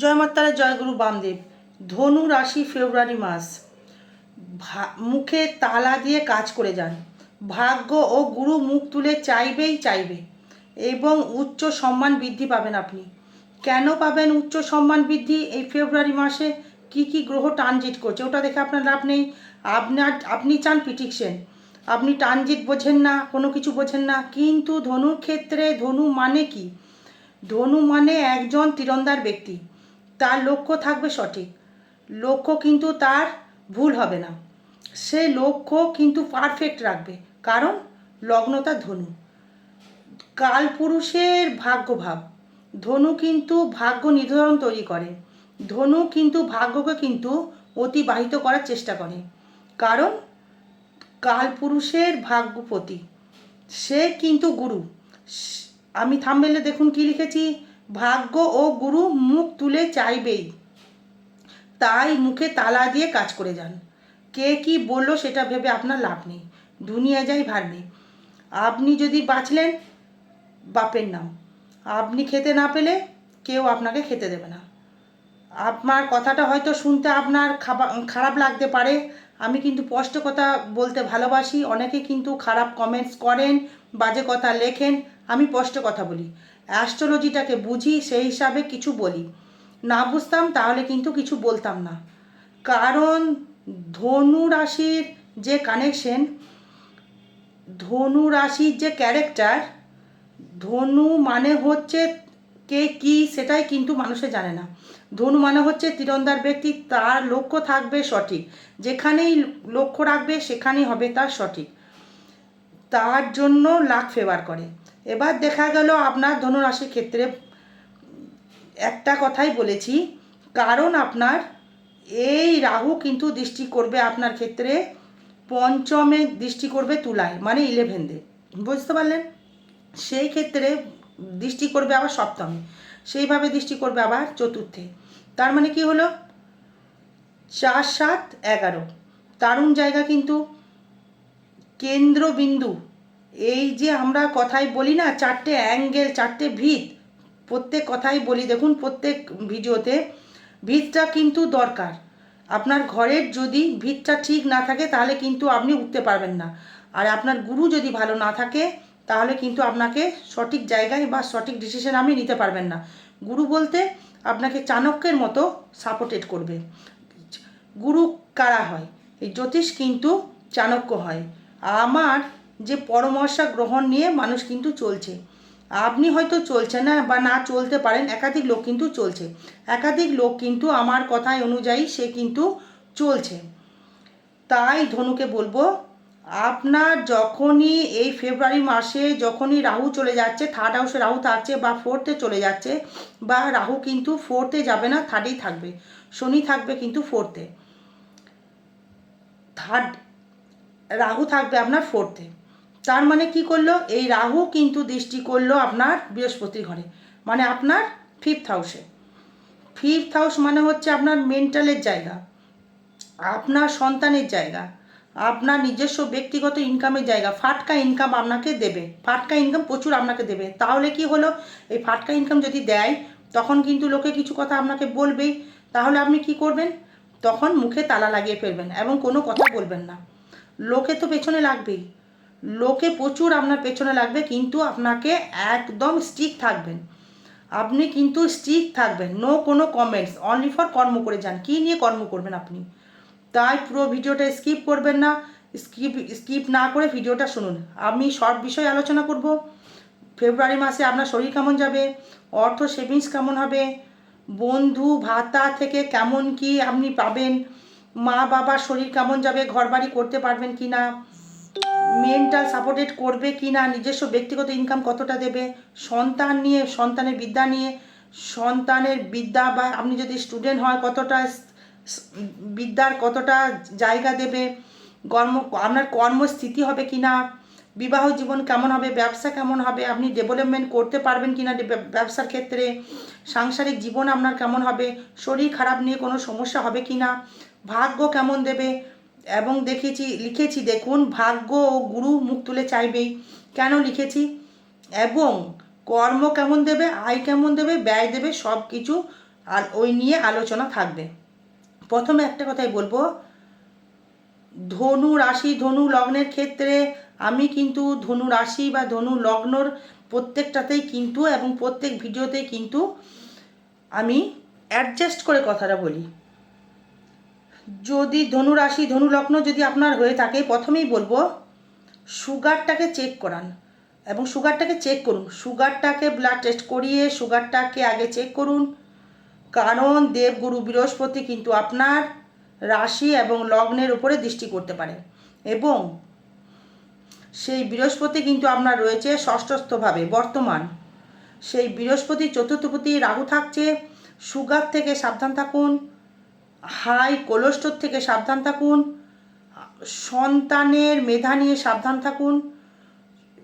জয় মাতারা জয়গুরু বামদেব। ধনু রাশি ফেব্রুয়ারি মাস। মুখে তালা দিয়ে কাজ করে যান। ভাগ্য ও গুরু মুখ তুলে চাইবেই চাইবে এবং উচ্চ সম্মান বৃদ্ধি পাবেন আপনি। কেন পাবেন উচ্চ সম্মান বৃদ্ধি এই ফেব্রুয়ারি মাসে? কি কি গ্রহ ট্রানজিট করছে? ওটা দেখে আপনার লাভ নেই। আপনার, আপনি চান পিটিকশন আপনি ট্রানজিট বোঝেন না, কোনো কিছু বোঝেন না। কিন্তু ধনুর ক্ষেত্রে ধনু মানে কি? ধনু মানে একজন তীরন্দার ব্যক্তি। তার লক্ষ্য থাকবে সঠিক। লক্ষ্য কিন্তু তার ভুল হবে না। সে লক্ষ্য কিন্তু পারফেক্ট রাখবে। কারণ লগ্ন তার ধনু। কালপুরুষের ভাগ্যভাব। ধনু কিন্তু ভাগ্য নির্ধারণ তৈরি করে। ধনু কিন্তু ভাগ্যকে কিন্তু অতিবাহিত করার চেষ্টা করে। কারণ কালপুরুষের ভাগ্যপতি। সে কিন্তু গুরু। আমি থামবেলে দেখুন কি লিখেছি? ভাগ্য ও গুরু মুখ তুলে চাইবেই। তাই মুখে তালা দিয়ে কাজ করে যান। কে কি বলল সেটা ভেবে আপনার লাভ নেই। দুনিয়া যাই ভার নেই। আপনি যদি বাঁচলেন, বাপের নাম। আপনি খেতে না পেলে কেউ আপনাকে খেতে দেবে না। আপনার কথাটা হয়তো শুনতে আপনার খাবার খারাপ লাগতে পারে। আমি কিন্তু স্পষ্ট কথা বলতে ভালোবাসি। অনেকে কিন্তু খারাপ কমেন্টস করেন, বাজে কথা লেখেন। আমি স্পষ্ট কথা বলি। অ্যাস্ট্রোলজিটাকে বুঝি, সেই হিসাবে কিছু বলি। না বুঝতাম, তাহলে কিন্তু কিছু বলতাম না। কারণ ধনু রাশির যে কানেকশন ধনু রাশির যে ক্যারেক্টার ধনু মানে হচ্ছে কে কি সেটাই কিন্তু মানুষে জানে না। ধনু মানে হচ্ছে তীরন্দার ব্যক্তি, তার লক্ষ্য থাকবে সঠিক। যেখানেই লক্ষ্য রাখবে, সেখানেই হবে তার সঠিক। তার জন্য লাখ ফেভার করে। এবার দেখা গেল আপনার ধনুরাশির ক্ষেত্রে একটা কথাই বলেছি, কারণ আপনার এই রাহু কিন্তু দৃষ্টি করবে আপনার ক্ষেত্রে পঞ্চমে দৃষ্টি করবে তুলায় মানে ইলেভেনদের বুঝতে পারলেন? সেই ক্ষেত্রে দৃষ্টি করবে আবার সপ্তমে, সেইভাবে দৃষ্টি করবে আবার চতুর্থে। তার মানে কি হলো? চার, সাত, এগারো। দারুণ জায়গা কিন্তু। কেন্দ্রবিন্দু এই যে আমরা কথাই বলি না, চারটে অ্যাঙ্গেল চারটে ভিত, প্রত্যেক কথাই বলি। দেখুন, প্রত্যেক ভিডিওতে ভিতটা কিন্তু দরকার। আপনার ঘরের যদি ভিতটা ঠিক না থাকে, তাহলে কিন্তু আপনি উঠতে পারবেন না। আর আপনার গুরু যদি ভালো না থাকে, তাহলে কিন্তু আপনাকে সঠিক জায়গায় বা সঠিক ডিসিশন আপনি নিতে পারবেন না। গুরু বলতে আপনাকে চাণক্যের মতো সাপোর্টেড করবে। গুরু কারা হয়? এই জ্যোতিষ কিন্তু চাণক্য হয়। আমার যে পরামর্শ গ্রহণ নিয়ে মানুষ কিন্তু চলছে। আপনি হয়তো চলছে না বা না চলতে পারেন, একাধিক লোক কিন্তু চলছে। একাধিক লোক কিন্তু আমার কথায় অনুযায়ী সে কিন্তু চলছে। তাই ধনুকে বলব, আপনার যখনই এই ফেব্রুয়ারি মাসে যখনই রাহু চলে যাচ্ছে থার্ড হাউসে রাহু থাকছে বা ফোর্থে চলে যাচ্ছে, বা রাহু কিন্তু ফোর্থে যাবে না থার্ডেই থাকবে। শনি থাকবে কিন্তু ফোর্থে থার্ড রাহু থাকবে আপনার ফোর্থে তার মানে কি করল? এই রাহু কিন্তু দৃষ্টি করল আপনার বৃহস্পতির ঘরে। মানে আপনার ফিফথ হাউসে ফিফথ হাউস মানে হচ্ছে আপনার মেন্টালের জায়গা। আপনার সন্তানের জায়গা। আপনার নিজস্ব ব্যক্তিগত ইনকামের জায়গা। ফাটকা ইনকাম আপনাকে দেবে। ফাটকা ইনকাম প্রচুর আপনাকে দেবে। তাহলে কি হলো? এই ফাটকা ইনকাম যদি দেয়, তখন কিন্তু লোকে কিছু কথা আপনাকে বলবেই তাহলে আপনি কি করবেন? তখন মুখে তালা লাগিয়ে ফেলবেন এবং কোনো কথা বলবেন না। লোকে তো পেছনে লাগবেই। লোকে প্রচুর আপনার পেছনে লাগবে, কিন্তু আপনাকে একদম স্টিক থাকবেন। আপনি কিন্তু স্টিক থাকবেন। নো কোনো কমেন্টস অনলি ফর কর্ম করে যান। কী নিয়ে কর্ম করবেন আপনি? তাই পুরো ভিডিওটা স্কিপ করবেন না। স্কিপ স্কিপ না করে ভিডিওটা শুনুন। আমি সব বিষয়ে আলোচনা করব। ফেব্রুয়ারি মাসে আপনার শরীর কেমন যাবে? অর্থ সেভিংস কেমন হবে? বন্ধু ভাতা থেকে কেমন কি আপনি পাবেন? মা বাবার শরীর কেমন যাবে? ঘরবাড়ি করতে পারবেন কি না মেন্টাল সাপোর্টেড করবে কি না, নিজস্ব ব্যক্তিগত ইনকাম কতটা দেবে, সন্তান নিয়ে, সন্তানের বিদ্যা নিয়ে, সন্তানের বিদ্যা বা আপনি যদি স্টুডেন্ট হয় কতটা বিদ্যার কতটা জায়গা দেবে, কর্ম, আপনার কর্মস্থিতি হবে কি না, বিবাহ জীবন কেমন হবে, ব্যবসা কেমন হবে, আপনি ডেভেলপমেন্ট করতে পারবেন কি না ব্যবসার ক্ষেত্রে, সাংসারিক জীবন আপনার কেমন হবে, শরীর খারাপ নিয়ে কোনো সমস্যা হবে কি না, ভাগ্য কেমন দেবে এবং দেখেছি, লিখেছি, দেখুন, ভাগ্য ও গুরু মুখ তুলে চাইবেই। কেন লিখেছি? এবং কর্ম কেমন দেবে, আয় কেমন দেবে, ব্যয় দেবে সব কিছু আর ওই নিয়ে আলোচনা থাকবে। প্রথমে একটা কথাই বলব, ধনু রাশি, ধনু লগ্নের ক্ষেত্রে আমি কিন্তু ধনু রাশি বা ধনু লগ্নর প্রত্যেকটাতেই কিন্তু এবং প্রত্যেক ভিডিওতেই কিন্তু আমি অ্যাডজাস্ট করে কথাটা বলি। যদি ধনু রাশি, ধনু লগ্ন যদি আপনার হয়ে থাকে, প্রথমেই বলব সুগারটাকে চেক করান। এবং সুগারটাকে চেক করুন। সুগারটাকে ব্লাড টেস্ট করিয়ে সুগারটাকে আগে চেক করুন। কারণ দেবগুরু বৃহস্পতি কিন্তু আপনার রাশি এবং লগ্নের উপরে দৃষ্টি করতে পারে। এবং সেই বৃহস্পতি কিন্তু আপনার রয়েছে ষষ্ঠস্থভাবে, বর্তমান। সেই বৃহস্পতি, চতুর্থপতি রাহু থাকছে সুগার থেকে সাবধান থাকুন। হাই কোলেস্টোর থেকে সাবধান থাকুন। সন্তানের মেধা নিয়ে সাবধান থাকুন।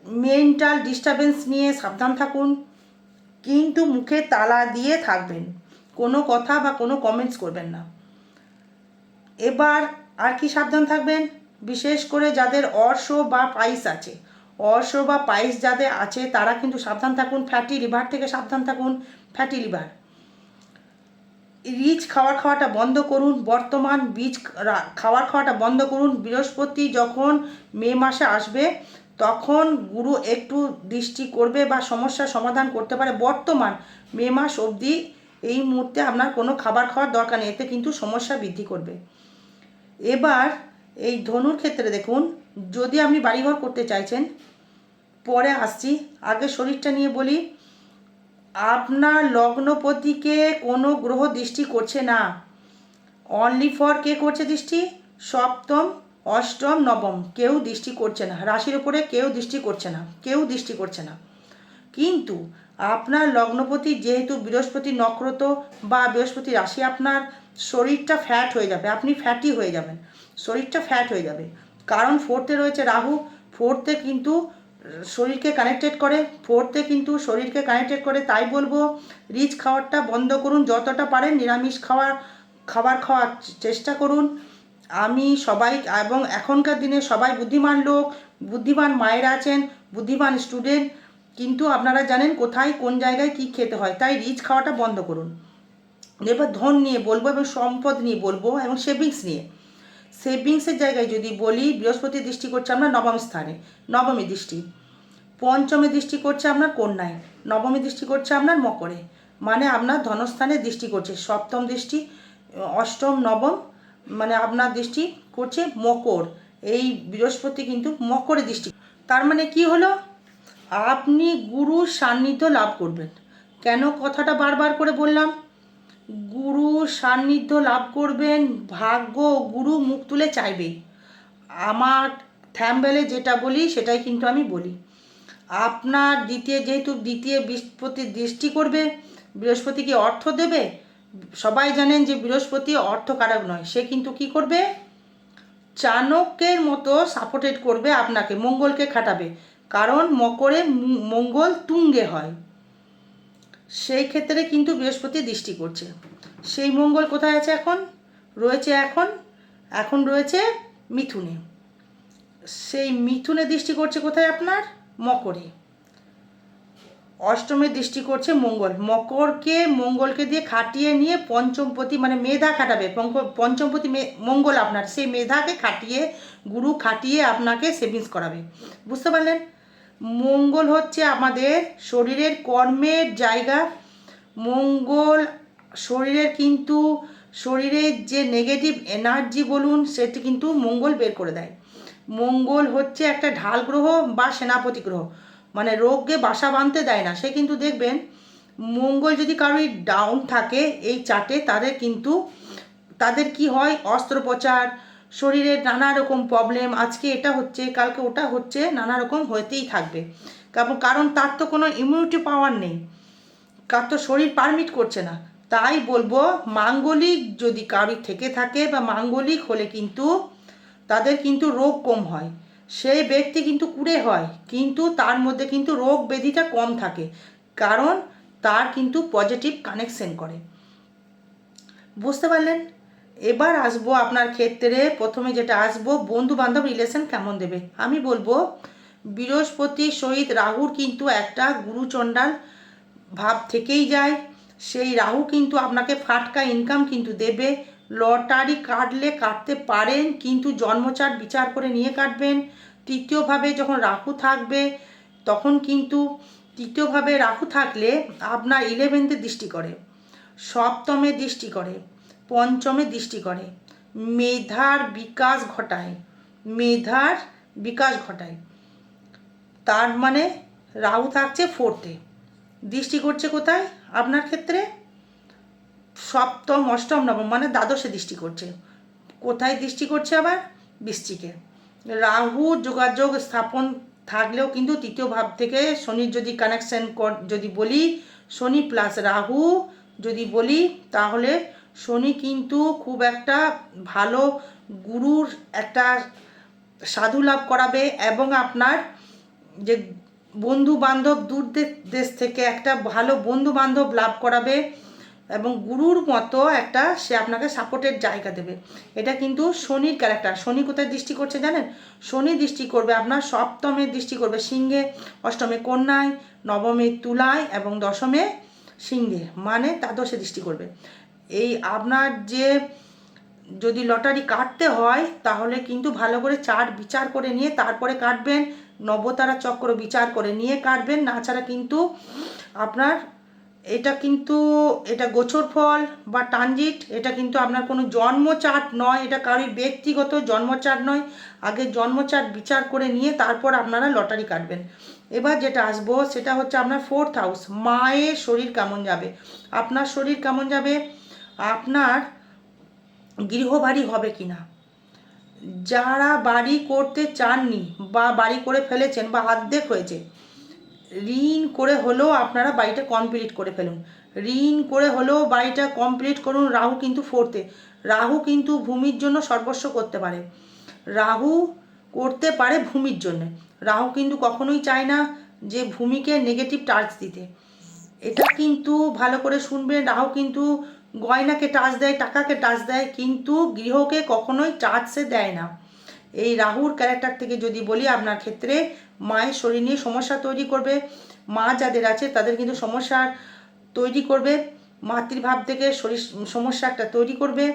মেন্টাল ডিস্টারবেন্স নিয়ে সাবধান থাকুন। কিন্তু মুখে তালা দিয়ে থাকবেন। কোনো কথা বা কোনো কমেন্টস করবেন না। এবার আর কি সাবধান থাকবেন? বিশেষ করে যাদের অর্শ বা পাইস আছে। অর্শ বা পাইস যাদের আছে, তারা কিন্তু সাবধান থাকুন। ফ্যাটি লিভার থেকে সাবধান থাকুন। Fatty liver. রিচ খাবার খাওয়াটা বন্ধ করুন, বর্তমান বীজ খাবার খাওয়াটা বন্ধ করুন। বৃহস্পতি যখন মে মাসে আসবে, তখন গুরু একটু দৃষ্টি করবে বা সমস্যার সমাধান করতে পারে। বর্তমান মে মাস অবধি এই মুহূর্তে আপনার কোনো খাবার খাওয়ার দরকার নেই, এতে কিন্তু সমস্যা বৃদ্ধি করবে। এবার এই ধনুর ক্ষেত্রে দেখুন, যদি আপনি বাড়িঘর করতে চাইছেন, পরে আসছি। আগে শরীরটা নিয়ে বলি আপনার লগ্নপতিকে কোনো গ্রহ দৃষ্টি করছে না। অনলি ফর কে করছে দৃষ্টি? সপ্তম, অষ্টম, নবম। কেউ দৃষ্টি করছে না। রাশির উপরে কেউ দৃষ্টি করছে না। কেউ দৃষ্টি করছে না। কিন্তু আপনার লগ্নপতি যেহেতু বৃহস্পতি নক্রত বা বৃহস্পতি রাশি, আপনার শরীরটা ফ্যাট হয়ে যাবে। আপনি ফ্যাটি হয়ে যাবেন। শরীরটা ফ্যাট হয়ে যাবে। কারণ ফোর্থে রয়েছে রাহু। ফোর্থে কিন্তু শরীরকে কানেক্টেড করে ফোর্থে কিন্তু শরীরকে কানেক্টেড করে, তাই বলব রিচ খাওয়ারটা বন্ধ করুন, যতটা পারেন নিরামিষ খাওয়ার খাবার খাওয়ার চেষ্টা করুন। আমি সবাই, এবং এখনকার দিনে সবাই বুদ্ধিমান লোক, বুদ্ধিমান মায়েরা আছেন, বুদ্ধিমান স্টুডেন্ট কিন্তু আপনারা জানেন কোথায়, কোন জায়গায় কী খেতে হয়, তাই রিচ খাওয়াটা বন্ধ করুন। এবার ধন নিয়ে বলব, এবং সম্পদ নিয়ে বলব, এবং সেভিংস নিয়ে। সেভিংসের জায়গায় যদি বলি বৃহস্পতি দৃষ্টি করছে আপনার নবম স্থানে। নবমী দৃষ্টি। পঞ্চমী দৃষ্টি করছে আপনার কন্যায়। নবমী দৃষ্টি করছে আপনার মকরে। মানে আপনার ধনস্থানে দৃষ্টি করছে। সপ্তম দৃষ্টি, অষ্টম, নবম মানে আপনার দৃষ্টি করছে মকর। এই বৃহস্পতি কিন্তু মকরে দৃষ্টি। তার মানে কি হলো? আপনি গুরু সান্নিধ্য লাভ করবেন। কেন কথাটা বারবার করে বললাম? গুরু সান্নিধ্য লাভ করবেন, ভাগ্য গুরু মুখ তুলে চাইবেই আমার থ্যাম্বেলে যেটা বলি, সেটাই কিন্তু আমি বলি। আপনার দ্বিতীয় যেহেতু দ্বিতীয় বৃহস্পতি দৃষ্টি করবে বৃহস্পতি কি অর্থ দেবে, সবাই জানেন যে বৃহস্পতি অর্থ অর্থকারক নয়, সে কিন্তু কি করবে? চাণক্যের মতো সাপোর্টেড করবে আপনাকে, মঙ্গলকে খাটাবে। কারণ মকরে মঙ্গল তুঙ্গে হয়। সেই ক্ষেত্রে কিন্তু বৃহস্পতি দৃষ্টি করছে। সেই মঙ্গল কোথায় আছে এখন? রয়েছে এখন এখন রয়েছে মিথুনে। সেই মিথুনে দৃষ্টি করছে কোথায় আপনার? মকরে। অষ্টমে দৃষ্টি করছে মঙ্গল। মকরকে, মঙ্গলকে দিয়ে খাটিয়ে নিয়ে পঞ্চমপতি মানে মেধা খাটাবে। পঞ্চমপতি মঙ্গল আপনার, সেই মেধাকে খাটিয়ে, গুরু খাটিয়ে আপনাকে সেভিংস করাবে। বুঝতে পারলেন? মঙ্গল হচ্ছে আমাদের শরীরের কর্মের জায়গা। মঙ্গল শরীরের কিন্তু শরীরের যে নেগেটিভ এনার্জি বলুন, সেটি কিন্তু মঙ্গল বের করে দেয়। মঙ্গল হচ্ছে একটা ঢাল গ্রহ বা সেনাপতি গ্রহ মানে রোগকে বাসা বাঁধতে দেয় না। সে কিন্তু দেখবেন, মঙ্গল যদি কারোর ডাউন থাকে এই চার্টে তাদের কিন্তু, তাদের কি হয়? অস্ত্রোপচার শরীরের নানা রকম প্রবলেম আজকে এটা হচ্ছে, কালকে ওটা হচ্ছে, নানা রকম হতেই থাকবে। কারণ তার তো কোনো ইমিউনিটি পাওয়ার নেই। কার তো শরীর পারমিট করছে না। তাই বলব, মাঙ্গলিক যদি কারোর থেকে থাকে বা মাঙ্গলিক হলে কিন্তু তাদের কিন্তু রোগ কম হয়। সেই ব্যক্তি কিন্তু কুড়ে হয়, কিন্তু তার মধ্যে কিন্তু রোগ ব্যাধিটা কম থাকে। কারণ তার কিন্তু পজিটিভ কানেকশন করে। বুঝতে পারলেন? এবার আসব আপনার ক্ষেত্রে, প্রথমে যেটা আসব বন্ধু বান্ধব রিলেশন কেমন দেবে? আমি বলব, বৃহস্পতি সহিত রাহুর কিন্তু একটা গুরুচণ্ডাল ভাব থেকেই যায়। সেই রাহু কিন্তু আপনাকে ফাটকা ইনকাম কিন্তু দেবে। লটারি কাটলে কাটতে পারেন, কিন্তু জন্মচাট বিচার করে নিয়ে কাটবেন। তৃতীয়ভাবে যখন রাহু থাকবে, তখন কিন্তু তৃতীয়ভাবে রাহু থাকলে আপনার ইলেভেন্থে দৃষ্টি করে, সপ্তমে দৃষ্টি করে। পঞ্চমে দৃষ্টি করে। মেধার বিকাশ ঘটায়। মেধার বিকাশ ঘটায়। তার মানে রাহু থাকছে ফোর্থে দৃষ্টি করছে কোথায়? আপনার ক্ষেত্রে? সপ্তম, অষ্টম, নবম মানে দ্বাদশে দৃষ্টি করছে। কোথায় দৃষ্টি করছে আবার? বৃষ্টিকে রাহু যোগাযোগ স্থাপন থাকলেও কিন্তু তৃতীয় ভাব থেকে শনির যদি কানেকশন যদি বলি, শনি প্লাস রাহু যদি বলি, তাহলে শনি কিন্তু খুব একটা ভালো গুরুর একটা সাধু লাভ করাবে এবং আপনার যে বন্ধু বান্ধব দূর দেশ থেকে একটা ভালো বন্ধু বান্ধব লাভ করাবে এবং গুরুর মতো একটা সে আপনাকে সাপোর্টের জায়গা দেবে। এটা কিন্তু শনির ক্যারেক্টার শনি কোথায় দৃষ্টি করছে জানেন? শনি দৃষ্টি করবে আপনার সপ্তমে দৃষ্টি করবে সিংহে, অষ্টমে কন্যায়, নবমে তুলায় এবং দশমে সিংহে। মানে দ্বাদশে দৃষ্টি করবে। এই আপনার যে যদি লটারি কাটতে হয়, তাহলে কিন্তু ভালো করে চার্ট বিচার করে নিয়ে তারপরে কাটবেন, নবতারা চক্র বিচার করে নিয়ে কাটবেন, না ছাড়া কিন্তু আপনার এটা কিন্তু এটা গোছর ফল বা ট্রানজিট, এটা কিন্তু আপনার কোনো জন্ম চার্ট নয়, এটা কারোর ব্যক্তিগত জন্ম চার্ট নয়, আগে জন্ম চার্ট বিচার করে নিয়ে তারপর আপনারা লটারি কাটবেন। এবার যেটা আসব, সেটা হচ্ছে আপনার ফোর্থ হাউস মায়ের শরীর কেমন যাবে? আপনার শরীর কেমন যাবে? আপনার গৃহবাড়ি হবে কি না যারা বাড়ি করতে চাননি বা বাড়ি করে ফেলেছেন বা অর্ধেক হয়েছে, ঋণ করে হলেও আপনারা বাড়িটা কমপ্লিট করে ফেলুন। ঋণ করে হলেও বাড়িটা কমপ্লিট করুন রাহু কিন্তু ফোর্থে। রাহু কিন্তু ভূমির জন্য সর্বস্ব করতে পারে। রাহু করতে পারে ভূমির জন্য। রাহু কিন্তু কখনোই চায় না যে ভূমিকে নেগেটিভ টাচ দিতে। এটা কিন্তু ভালো করে শুনবেন। রাহু কিন্তু গয়নাকে টাচ দেয়, টাকাকে টাচ দেয়, কিন্তু গৃহকে কখনোই টাচ দেয় না। এই রাহুর ক্যারেক্টার থেকে যদি বলি আপনার ক্ষেত্রে, মায়ের শরীর নিয়ে সমস্যা তৈরি করবে। মা যাদের আছে তাদের কিন্তু সমস্যার তৈরি করবে। মাতৃভাব থেকে শরীর সমস্যা একটা তৈরি করবে।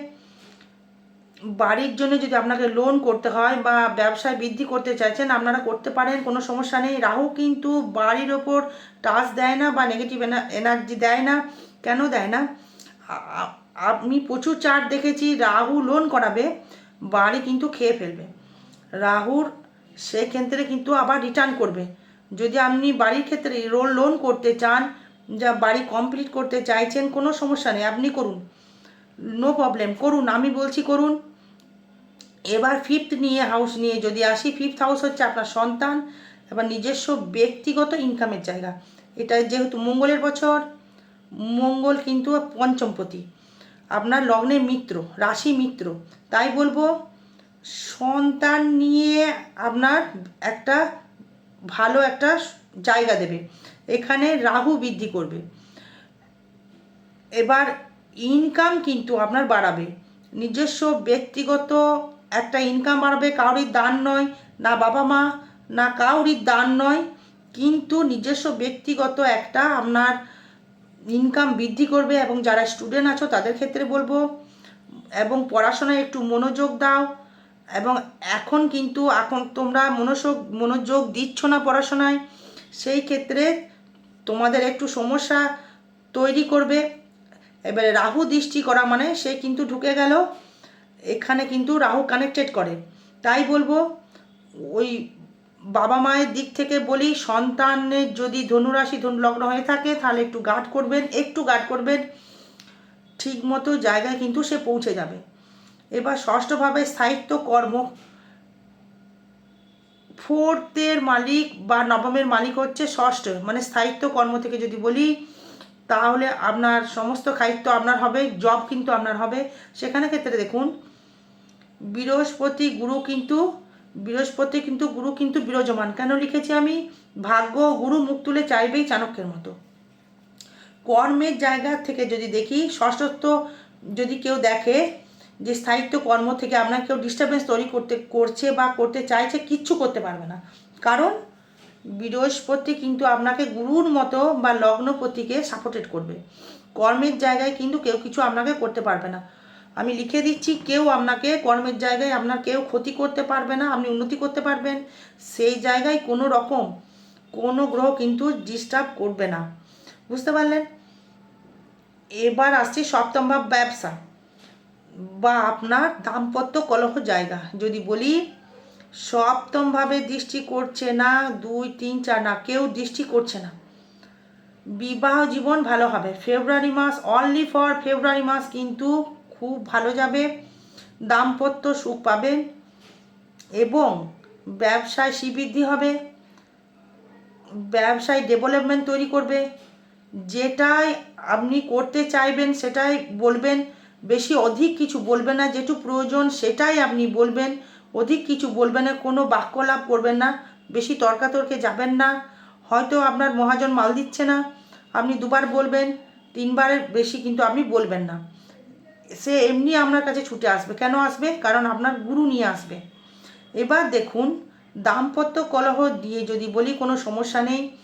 বাড়ির জন্য যদি আপনাকে লোন করতে হয় বা ব্যবসায় বৃদ্ধি করতে চাইছেন, আপনারা করতে পারেন, কোনো সমস্যা নেই। রাহু কিন্তু বাড়ির ওপর টাচ দেয় না বা নেগেটিভ এনার্জি দেয় না। কেন দেয় না? আমি প্রচুর চার্ট দেখেছি রাহু লোন করাবে, বাড়ি কিন্তু খেয়ে ফেলবে। রাহুর সেই ক্ষেত্রে কিন্তু আবার রিটার্ন করবে। যদি আপনি বাড়ির ক্ষেত্রে রোল লোন করতে চান, যা বাড়ি কমপ্লিট করতে চাইছেন, কোনো সমস্যা নেই, আপনি করুন। নো প্রবলেম করুন, আমি বলছি করুন। এবার ফিফথ নিয়ে হাউস নিয়ে যদি আসি ফিফথ হাউস হচ্ছে আপনার সন্তান, এবার নিজস্ব ব্যক্তিগত ইনকামের জায়গা। এটা যেহেতু মঙ্গলের বছর মঙ্গল কিন্তু পঞ্চমপতি। আপনার লগ্নের মিত্র, রাশি মিত্র। তাই বলব, সন্তান নিয়ে আপনার একটা ভালো একটা জায়গা দেবে। এখানে রাহু বৃদ্ধি করবে। এবার ইনকাম কিন্তু আপনার বাড়াবে। নিজস্ব ব্যক্তিগত একটা ইনকাম বাড়াবে কাউরির দান নয়, না বাবা মা, না কাউরির দান নয়। কিন্তু নিজস্ব ব্যক্তিগত একটা আপনার ইনকাম বৃদ্ধি করবে এবং যারা স্টুডেন্ট আছো তাদের ক্ষেত্রে বলব, এবং পড়াশোনায় একটু মনোযোগ দাও, এবং এখন কিন্তু এখন তোমরা মনোযোগ মনোযোগ দিচ্ছ না পড়াশোনায়, সেই ক্ষেত্রে তোমাদের একটু সমস্যা তৈরি করবে। এবারে রাহু দৃষ্টি করা মানে সে কিন্তু ঢুকে গেল, এখানে কিন্তু রাহু কানেক্টেড করে। তাই বলব, ওই বাবা মায়ের দিক থেকে বলি, সন্তানের যদি ধনুরাশি ধনু লগ্ন হয়ে থাকে, তাহলে একটু গার্ড করবেন, একটু গার্ড করবেন। ঠিক মতো জায়গায় কিন্তু সে পৌঁছে যাবে। এবার ষষ্ঠভাবে স্থায়িত্ব কর্ম। ফোর্থের মালিক বা নবমের মালিক হচ্ছে ষষ্ঠ। মানে স্থায়িত্ব কর্ম থেকে যদি বলি, তাহলে আপনার সমস্ত খায়িত্ব আপনার হবে, জব কিন্তু আপনার হবে। সেখানে ক্ষেত্রে দেখুন, বৃহস্পতি, গুরু কিন্তু বৃহস্পতি কিন্তু, গুরু কিন্তু বিরাজমান। কেন লিখেছি আমি? ভাগ্য গুরু মুখ তুলে চাইবেই চাণক্যের মতো। কর্মের জায়গা থেকে যদি দেখি ষষ্ঠত্ব যদি কেউ দেখে যে স্থায়িত্ব কর্ম থেকে আপনার কেউ ডিস্টারবেন্স তৈরি করতে, করছে বা করতে চাইছে, কিচ্ছু করতে পারবে না। কারণ বৃহস্পতি কিন্তু আপনাকে গুরুর মতো বা লগ্নপতিকে সাপোর্টেড করবে। কর্মের জায়গায় কিন্তু কেউ কিছু আপনাকে করতে পারবে না। আমি লিখে দিচ্ছি, কেউ আপনাকে কর্মের জায়গায় আপনার কেউ ক্ষতি করতে পারবে না, আপনি উন্নতি করতে পারবেন। সেই জায়গায় কোনো রকম কোনো গ্রহ কিন্তু ডিস্টার্ব করবে না। বুঝতে পারলেন? এবার আসছে সপ্তম ভাব, ব্যবসা। বা আপনার দাম্পত্য কলহ জায়গা। যদি বলি সপ্তমভাবে দৃষ্টি করছে না, দুই, তিন, চার, না, কেউ দৃষ্টি করছে না। বিবাহ জীবন ভালো হবে। ফেব্রুয়ারি মাস অনলি ফর ফেব্রুয়ারি মাস কিন্তু খুব ভালো যাবে, দাম্পত্য সুখ পাবেন এবং ব্যবসায় শ্রীবৃদ্ধি হবে। ব্যবসায় ডেভেলপমেন্ট তৈরি করবে। যেটাই আপনি করতে চাইবেন সেটাই বলবেন, বেশি অধিক কিছু বলবেন না, যেটু প্রয়োজন সেটাই আপনি বলবেন, অধিক কিছু বলবেন না, কোনো বাক্য লাভ করবেন না, বেশি তর্কাতর্কে যাবেন না। হয়তো আপনার মহাজন মাল দিচ্ছে না, আপনি দুবার বলবেন, তিনবারের বেশি কিন্তু আপনি বলবেন না। সে এমনি আপনার কাছে ছুটে আসবে। কেন আসবে? কারণ আপনার গুরু নিয়ে আসবে। এবার দেখুন, দাম্পত্য কলহ দিয়ে যদি বলি, কোনো সমস্যা নেই।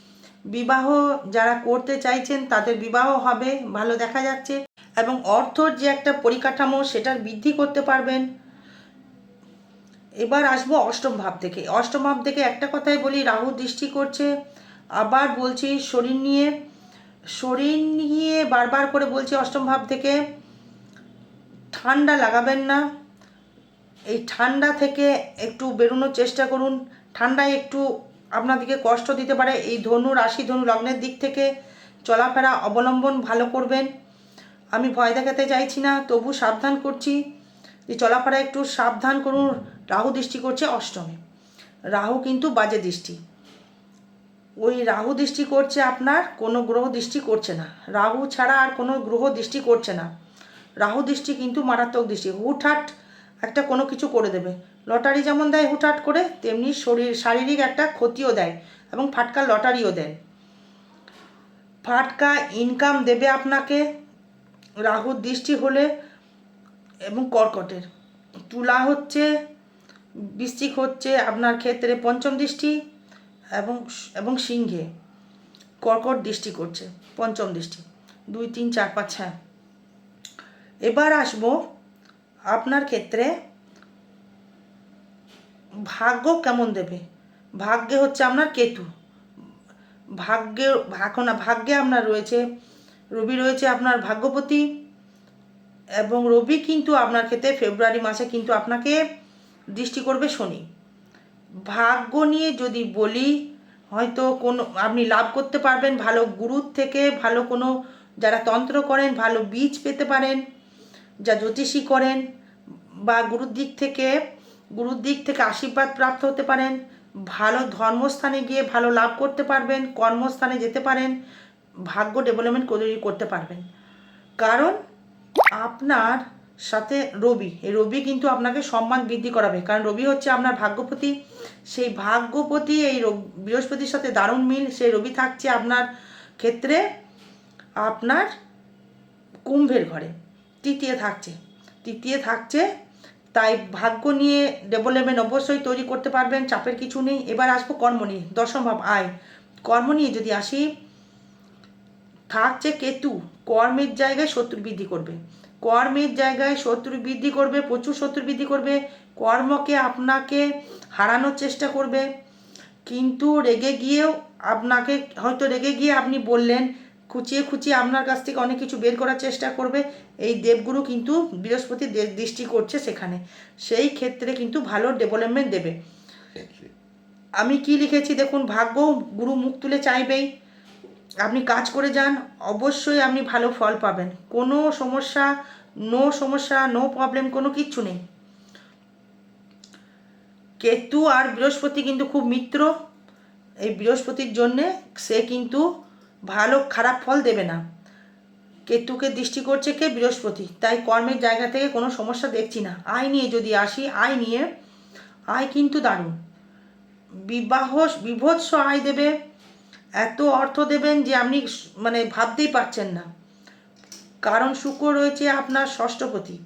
বিবাহ যারা করতে চাইছেন, তাদের বিবাহ হবে, ভালো দেখা যাচ্ছে। এবং অর্থর যে একটা পরিকাঠামো, সেটার বৃদ্ধি করতে পারবেন। এবার আসব অষ্টম ভাব থেকে। অষ্টম ভাব থেকে একটা কথাই বলি, রাহু দৃষ্টি করছে। আবার বলছি, শরীর নিয়ে শরীর নিয়ে বারবার করে বলছি অষ্টম ভাব থেকে। ঠান্ডা লাগাবেন না। এই ঠান্ডা থেকে একটু বেরোনোর চেষ্টা করুন। ঠান্ডায় একটু আপনাদেরকে কষ্ট দিতে পারে। এই ধনু রাশি, ধনু লগ্নের দিক থেকে চলাফেরা অবলম্বন ভালো করবেন। আমি ভয় দেখাতে চাইছি না, তবু সাবধান করছি যে চলাফেরা একটু সাবধান করুন। রাহু দৃষ্টি করছে অষ্টমে। রাহু কিন্তু বাজে দৃষ্টি। ওই রাহু দৃষ্টি করছে আপনার, কোনো গ্রহ দৃষ্টি করছে না। রাহু ছাড়া আর কোনো গ্রহ দৃষ্টি করছে না। রাহু দৃষ্টি কিন্তু মারাত্মক দৃষ্টি। হুটহাট একটা কোনো কিছু করে দেবে। লটারি যেমন দেয় হুটহাট করে, তেমনি শরীর, শারীরিক একটা ক্ষতিও দেয় এবং ফাটকা লটারিও দেয়। ফাটকা ইনকাম দেবে আপনাকে রাহুর দৃষ্টি হলে এবং কর্কটের। তুলা হচ্ছে, বৃশ্চিক হচ্ছে আপনার ক্ষেত্রে পঞ্চম দৃষ্টি এবং এবং সিংহে। কর্কট দৃষ্টি করছে, পঞ্চম দৃষ্টি। দুই, তিন, চার, পাঁচ হ্যাঁ। এবার আসব আপনার ক্ষেত্রে ভাগ্য কেমন দেবে? ভাগ্যে হচ্ছে আপনার কেতু। ভাগ্যে এখন ভাগ্যে আপনার রয়েছে, রবি রয়েছে আপনার ভাগ্যপতি এবং রবি কিন্তু আপনার ক্ষেত্রে ফেব্রুয়ারি মাসে কিন্তু আপনাকে দৃষ্টি করবে শনি। ভাগ্য নিয়ে যদি বলি, হয়তো কোনো, আপনি লাভ করতে পারবেন, ভালো গুরুর থেকে ভালো কোনো যারা তন্ত্র করেন, ভালো বীজ পেতে পারেন। যা জ্যোতিষী করেন বা গুরুর দিক থেকে, গুরুর দিক থেকে আশীর্বাদ প্রাপ্ত হতে পারেন, ভালো ধর্মস্থানে গিয়ে ভালো লাভ করতে পারবেন, কর্মস্থানে যেতে পারেন, ভাগ্য ডেভেলপমেন্ট তৈরি করতে পারবেন। কারণ আপনার সাথে রবি, এই রবি কিন্তু আপনাকে সম্মান বৃদ্ধি করাবে। কারণ রবি হচ্ছে আপনার ভাগ্যপতি। সেই ভাগ্যপতি, এই বৃহস্পতির সাথে দারুণ মিল, সেই রবি থাকছে আপনার ক্ষেত্রে আপনার কুম্ভের ঘরে। তৃতীয় থাকছে। তৃতীয় থাকছে, তাই ভাগ্য নিয়ে ডেভেলপমেন্ট অবশ্যই তৈরি করতে পারবেন, চাপের কিছু নেই। এবার আসব কর্ম নিয়ে, দশম ভাব, আয়। কর্ম নিয়ে যদি আসি, থাকছে কেতু, কর্মের জায়গায় শত্রু বৃদ্ধি করবে। কর্মের জায়গায় শত্রু বৃদ্ধি করবে, প্রচুর শত্রু বৃদ্ধি করবে, কর্মকে আপনাকে হারানোর চেষ্টা করবে। কিন্তু রেগে গিয়েও আপনাকে, হয়তো রেগে গিয়ে আপনি বললেন খুঁচিয়ে খুঁচিয়ে আপনার কাছ থেকে অনেক কিছু বের করার চেষ্টা করবে। এই দেবগুরু কিন্তু বৃহস্পতি দৃষ্টি করছে সেখানে। সেই ক্ষেত্রে কিন্তু ভালো ডেভেলপমেন্ট দেবে। আমি কি লিখেছি দেখুন ভাগ্য গুরু মুখ তুলে চাইবেই। আপনি কাজ করে যান অবশ্যই আপনি ভালো ফল পাবেন। কোনো সমস্যা নো সমস্যা নো প্রবলেম কোনো কিচ্ছু নেই। কেতু আর বৃহস্পতি কিন্তু খুব মিত্র। এই বৃহস্পতির জন্যে সে কিন্তু ভালো, খারাপ ফল দেবে না। কেতুকে দৃষ্টি করছে কে বৃহস্পতি। তাই কর্মের জায়গা থেকে কোনো সমস্যা দেখছি না। আয় নিয়ে যদি আসি, আয় নিয়ে, আয় কিন্তু দারুণ। বিবাহ, বিভৎস আয় দেবে। এত অর্থ দেবেন যে আপনি মানে ভাবতেই পারছেন না। কারণ শুক্র রয়েছে আপনার ষষ্ঠপতি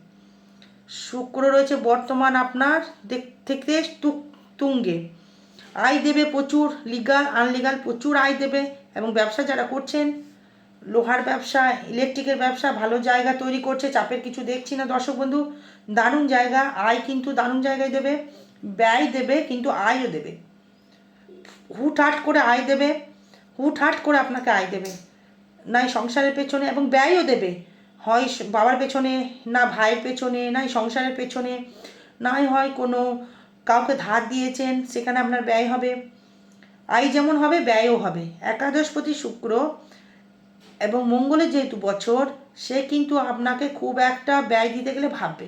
শুক্র রয়েছে বর্তমান আপনার দিক থেকে তুঙ্গে। আয় দেবে প্রচুর লিগাল আনলিগাল প্রচুর আয় দেবে এবং ব্যবসা যারা করছেন, লোহার ব্যবসা ইলেকট্রিকের ব্যবসা, ভালো জায়গা তৈরি করছে, চাপের কিছু দেখছি না দর্শক বন্ধু, দারুণ জায়গা, আয় কিন্তু দারুণ জায়গায় দেবে, ব্যয় দেবে কিন্তু আয়ও দেবে। হুটহাট করে আয় দেবে, হুটহাট করে আপনাকে আয় দেবে নাই সংসারের পেছনে এবং ব্যয়ও দেবে। হয় বাবার পেছনে, না ভাইয়ের পেছনে নাই সংসারের পেছনে নাই হয় কোনো কাউকে ধার দিয়েছেন, সেখানে আপনার ব্যয় হবে। আয় যেমন হবে, ব্যয়ও হবে। একাদশপতি শুক্র এবং মঙ্গলের যেহেতু বছর, সে কিন্তু আপনাকে খুব একটা ব্যয় দিতে গেলে ভাববে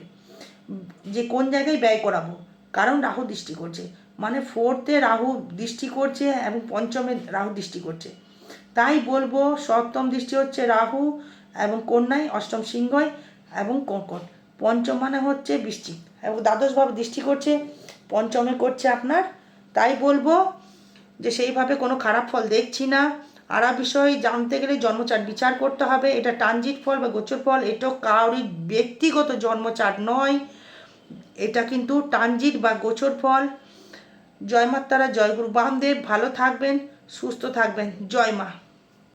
যে কোন জায়গায় ব্যয় করাবো। কারণ রাহু দৃষ্টি করছে। মানে ফোর্থে রাহু দৃষ্টি করছে এবং পঞ্চমে রাহু দৃষ্টি করছে। তাই বলব, সপ্তম দৃষ্টি হচ্ছে রাহু এবং কন্যায়, অষ্টম সিংহয় এবং কর্কট। পঞ্চম মানে হচ্ছে বৃষ্টি এবং দ্বাদশভাবে দৃষ্টি করছে। পঞ্চমে করছে আপনার। তাই বলব যে সেইভাবে কোনো খারাপ ফল দেখছি না। আরা বিষয় জানতে গেলে জন্মচাট বিচার করতে হবে। এটা ট্রানজিট ফল বা গোচর ফল এটাও কারোর ব্যক্তিগত জন্মচাট নয়। এটা কিন্তু ট্রানজিট বা গোচর ফল। জয় মাতারা, জয় গুরু বামদেব, ভালো থাকবেন, সুস্থ থাকবেন। জয় মা।